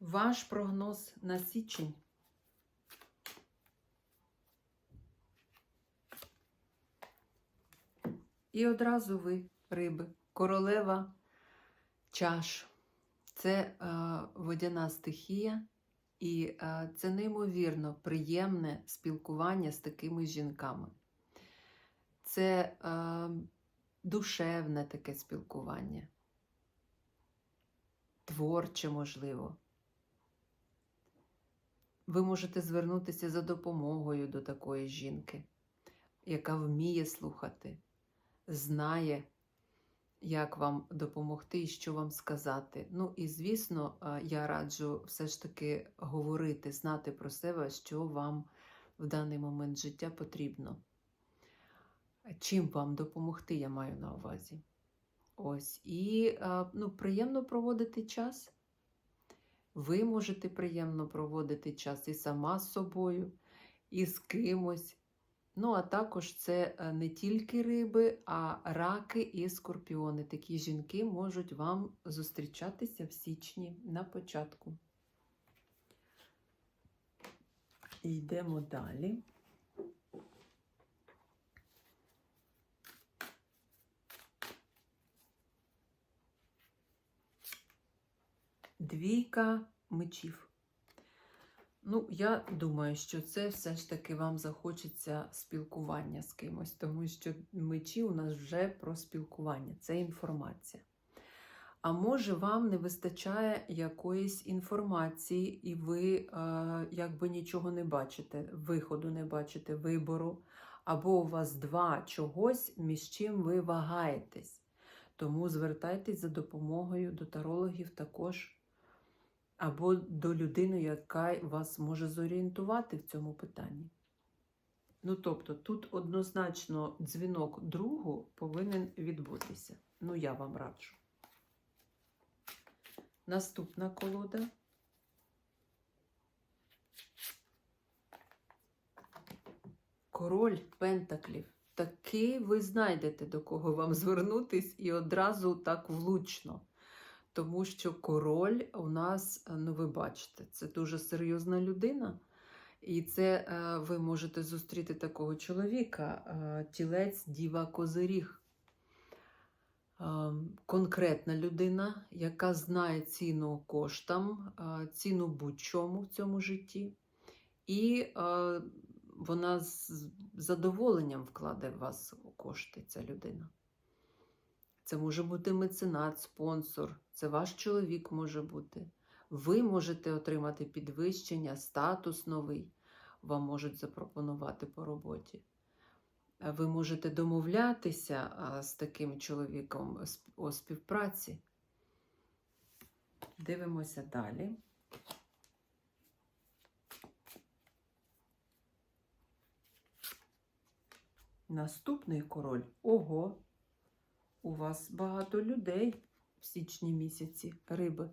Ваш прогноз на січень. І одразу ви, риби, королева чаш. Це е, водяна стихія, і е, це неймовірно приємне спілкування з такими жінками. Це е, душевне таке спілкування, творче, можливо ви можете звернутися за допомогою до такої жінки, яка вміє слухати, знає, як вам допомогти і що вам сказати. Ну і, звісно, я раджу все ж таки говорити, знати про себе, що вам в даний момент життя потрібно. Чим вам допомогти, я маю на увазі. Ось. І ну, приємно проводити час. Ви можете приємно проводити час і сама з собою, і з кимось. Ну, а також це е, не тільки риби, а раки і скорпіони. Такі жінки можуть вам зустрічатися в січні на початку. Йдемо далі. Двійка мечів. Ну, я думаю, що це все ж таки вам захочеться спілкування з кимось, тому що мечі у нас вже про спілкування, це інформація. А може, вам не вистачає якоїсь інформації, і ви е, якби нічого не бачите, виходу не бачите, вибору, або у вас два чогось, між чим ви вагаєтесь. Тому звертайтесь за допомогою до тарологів також або до людини, яка вас може зорієнтувати в цьому питанні. Ну, тобто, тут однозначно дзвінок другу повинен відбутися. Ну, я вам раджу. Наступна колода. Король Пентаклів. Таки ви знайдете, до кого вам звернутись, і одразу так влучно. Тому що король у нас, ну ви бачите, це дуже серйозна людина. І це е, ви можете зустріти такого чоловіка, е, тілець Діва Козиріг. Е, конкретна людина, яка знає ціну коштам, ціну будь-чому в цьому житті. І вона з задоволенням вкладе в вас кошти, ця людина. Це може бути меценат, спонсор, це ваш чоловік може бути. Ви можете отримати підвищення, статус новий. вам можуть запропонувати по роботі. Ви можете домовлятися з таким чоловіком о співпраці. Дивимося далі. Наступний король. Ого, у вас багато людей в січні місяці риби.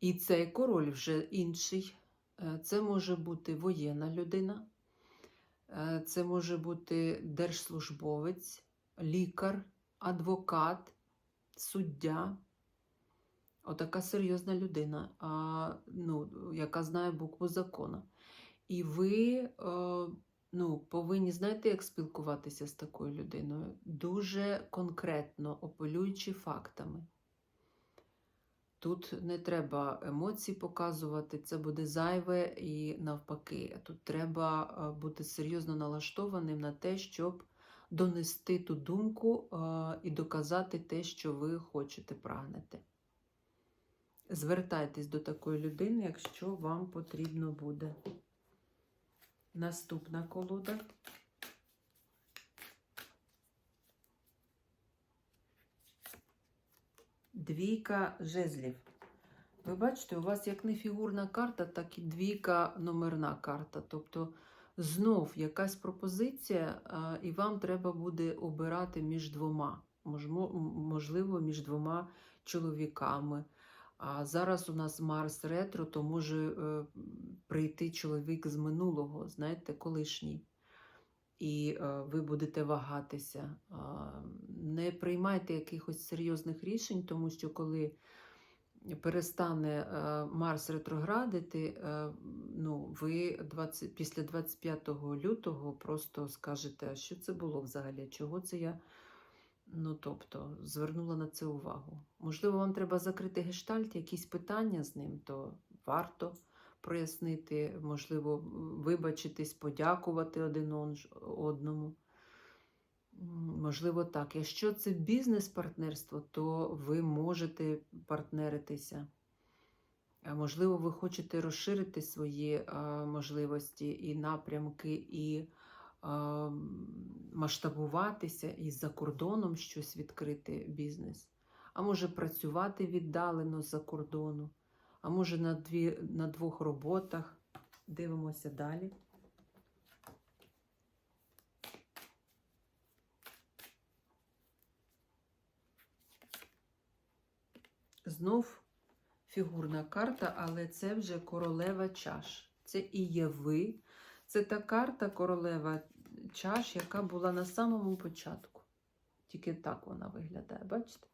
І цей король вже інший. Е, Це може бути воєнна людина, е, це може бути держслужбовець, лікар, адвокат, суддя. Отака серйозна людина, ну, яка знає букву закону. І ви е, ну, повинні знаєте, як спілкуватися з такою людиною? Дуже конкретно, апелюючи фактами. Тут не треба емоцій показувати, це буде зайве і навпаки. Тут треба е, бути серйозно налаштованим на те, щоб донести ту думку е, і доказати те, що ви хочете, прагнете. Звертайтесь до такої людини, якщо вам потрібно буде. Наступна колода. Двійка жезлів. Ви бачите, у вас як не фігурна карта, так і двійка номерна карта. Тобто знов якась пропозиція, і вам треба буде обирати між двома. Можливо, між двома чоловіками. А зараз у нас Марс ретро, то може е, прийти чоловік з минулого, знаєте, колишній. І е, ви будете вагатися. А, не приймайте якихось серйозних рішень, тому що коли перестане е, Марс ретроградити, е, ну, ви 20, після 25 лютого просто скажете, що це було взагалі? Чого це я? Ну, тобто, звернула на це увагу. Можливо, вам треба закрити гештальт, якісь питання з ним, то варто прояснити, можливо, вибачитись, подякувати один одному. Можливо, так. Якщо це бізнес-партнерство, то ви можете партнеритися. Можливо, ви хочете розширити свої можливості і напрямки, і масштабуватися і за кордоном щось відкрити бізнес. А може працювати віддалено з-за кордону, а може на, дві, на двох роботах. Дивимося далі. Знов фігурна карта, але це вже королева чаш. Це і є ви. Це та карта королева чаш, яка була на самому початку. Тільки так вона виглядає, бачите?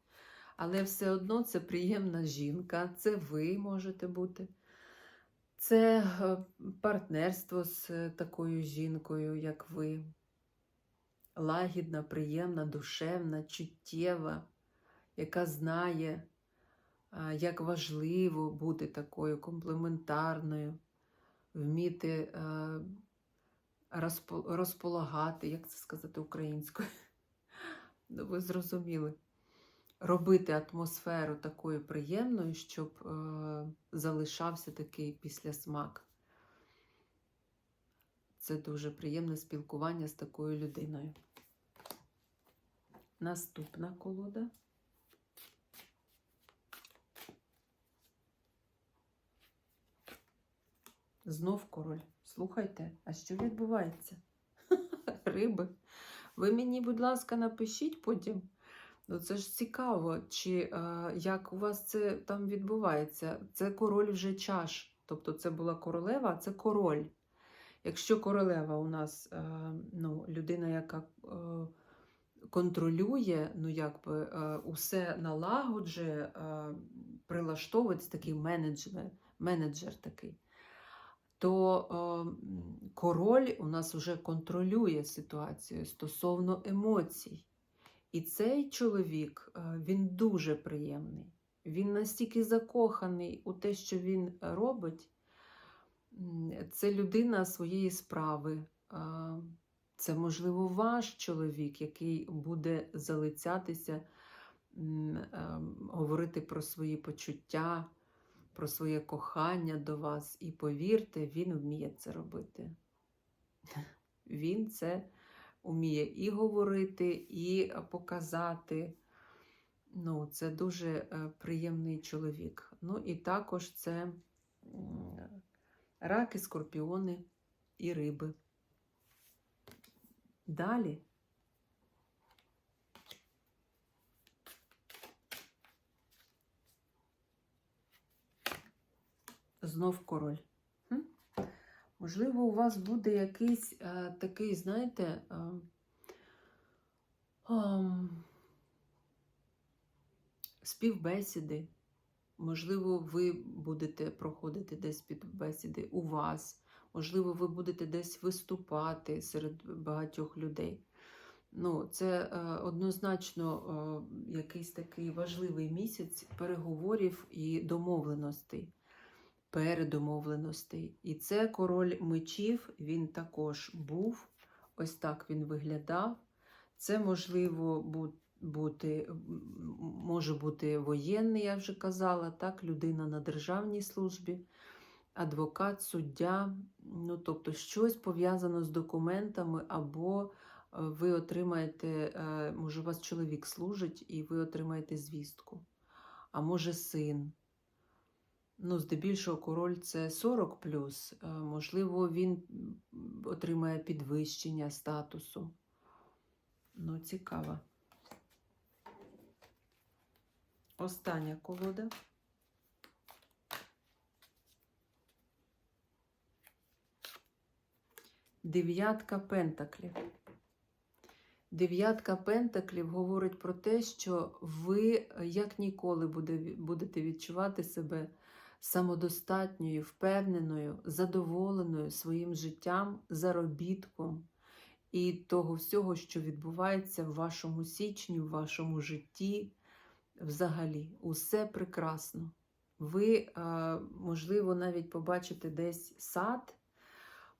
Але все одно це приємна жінка, це ви можете бути. Це е, партнерство з е, такою жінкою, як ви. Лагідна, приємна, душевна, чуттєва, яка знає, як важливо бути такою комплементарною, вміти е, розполагати, як це сказати українською. Ну, ви зрозуміли. Робити атмосферу такою приємною, щоб е, залишався такий післясмак. Це дуже приємне спілкування з такою людиною. Наступна колода. Знов король. Слухайте, а що відбувається? Риби. Ви мені, будь ласка, напишіть потім. Ну, це ж цікаво, чи е, як у вас це там відбувається. Це король вже чаш. Тобто це була королева, а це король. Якщо королева у нас е, ну, людина, яка е, контролює, ну якби е, усе налагоджує, е, прилаштовується такий менеджер, менеджер такий, то е, король у нас вже контролює ситуацію стосовно емоцій. І цей чоловік, е, він дуже приємний. Він настільки закоханий у те, що він робить. Це людина своєї справи. А, Це, можливо, ваш чоловік, який буде залицятися, ем, говорити про свої почуття, про своє кохання до вас. І повірте, він вміє це робити. Він це уміє і говорити, і показати. Ну, це дуже е, приємний чоловік. Ну, і також це раки, скорпіони і риби. Далі. Знов король. Хм? Можливо, у вас буде якийсь е, такий, знаєте, е, ам, співбесіди. Можливо, ви будете проходити десь співбесіди у вас. Можливо, ви будете десь виступати серед багатьох людей. Ну, це е, однозначно е, якийсь такий важливий місяць переговорів і домовленостей, передомовленостей. І це король мечів, він також був. Ось так він виглядав. Це можливо бути, може бути воєнний, я вже казала, так, людина на державній службі, адвокат, суддя, ну, тобто щось пов'язано з документами, або е, ви отримаєте, е, може, у вас чоловік служить, і ви отримаєте звістку, а може син. Ну, здебільшого король це 40 плюс. Можливо, він отримає підвищення статусу. Ну, цікаво. Остання колода. Дев'ятка пентаклів. Дев'ятка пентаклів говорить про те, що ви е, як ніколи буде, будете відчувати себе самодостатньою, впевненою, задоволеною своїм життям, заробітком і того всього, що відбувається в вашому січні, в вашому житті. Взагалі, усе прекрасно. Ви, е, можливо, навіть побачите десь сад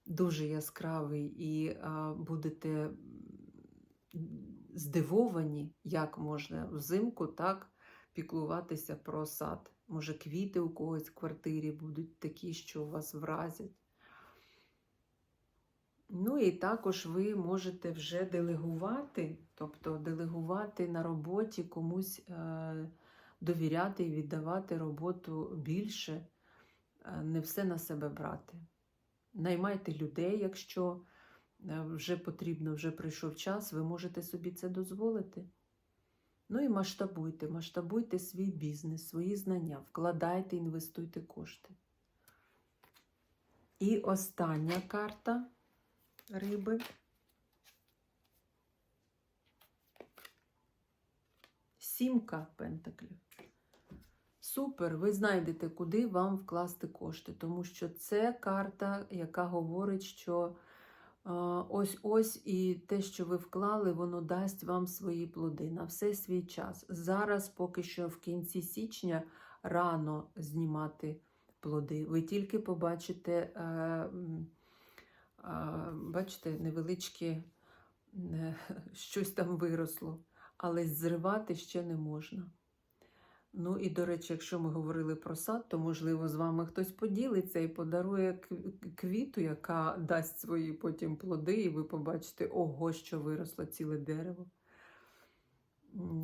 дуже яскравий, і е, будете здивовані, як можна взимку так піклуватися про сад. Може, квіти у когось в квартирі будуть такі, що вас вразять. Ну і також ви можете вже делегувати, тобто делегувати на роботі комусь е, довіряти і віддавати роботу більше, е, не все на себе брати. Наймайте людей, якщо е, вже потрібно, вже прийшов час, ви можете собі це дозволити. Ну і масштабуйте, масштабуйте свій бізнес, свої знання, вкладайте, інвестуйте кошти. І остання карта риби. Сімка пентаклів. Супер, ви знайдете, куди вам вкласти кошти, тому що це карта, яка говорить, що ось-ось і те, що ви вклали, воно дасть вам свої плоди на все свій час. Зараз, поки що в кінці січня, рано знімати плоди. Ви тільки побачите, е, бачите, невеличке е, щось там виросло, але зривати ще не можна. Ну і, до речі, якщо ми говорили про сад, то, можливо, з вами хтось поділиться і подарує квіту, яка дасть свої потім плоди, і ви побачите, ого, що виросло ціле дерево.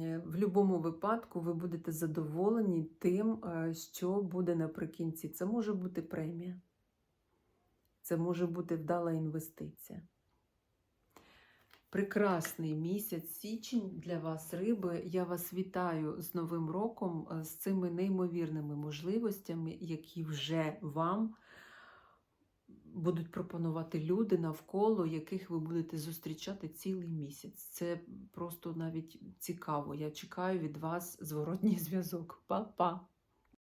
Е, В будь-якому випадку ви будете задоволені тим, е, що буде наприкінці. Це може бути премія, це може бути вдала інвестиція. Прекрасний місяць січень для вас, риби. Я вас вітаю з Новим роком, е, з цими неймовірними можливостями, які вже вам будуть пропонувати люди навколо, яких ви будете зустрічати цілий місяць. Це просто навіть цікаво. Я чекаю від вас зворотній зв'язок. Па-па!